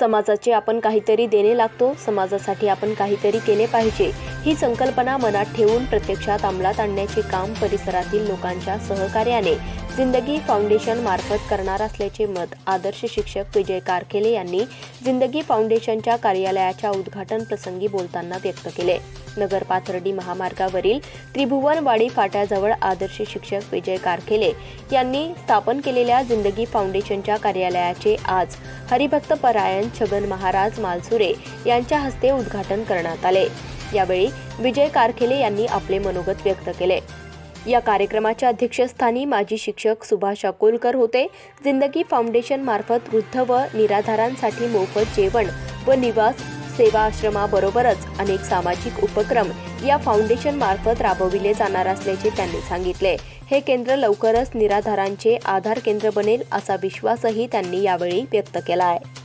समाजाचे आपण काहीतरी देणे लागतो समाजासाठी आपण काहीतरी केले पाहिजे. ही संकल्पना मनात ठेवून प्रत्यक्षात अंमलात आणण्याचे काम परिसरातील लोकांच्या सहकार्याने जिंदगी फाउंडेशन मार्फत करणार असल्याचे मत आदर्श शिक्षक विजय कारखेले यांनी जिंदगी फाउंडेशनच्या कार्यालयाच्या उद्घाटन प्रसंगी बोलताना व्यक्त केले. नगर पाथर्डी महामार्गावरील त्रिभुवनवाडी फाट्याजवळ आदर्श शिक्षक विजय कारखेले यांनी स्थापन केलेल्या जिंदगी फाउंडेशनच्या कार्यालयाचे आज हरिभक्त परायण छगन महाराज मालसुरे यांच्या हस्ते उद्घाटन करण्यात आले. यावेळी विजय कारखेले यांनी आपले मनोगत व्यक्त केले. या कार्यक्रमाच्या अध्यक्षस्थानी माजी शिक्षक सुभाष अकोलकर होते. जिंदगी फाउंडेशन मार्फत वृद्ध व निराधारांसाठी मोफत जेवण व निवास सेवा आश्रमाबरोबरच अनेक सामाजिक उपक्रम या फाउंडेशन मार्फत राबविले जाणार असल्याचे त्यांनी सांगितले. हे केंद्र लवकरच निराधारांचे आधार केंद्र बनेल असा विश्वासही त्यांनी यावेळी व्यक्त केला आहे.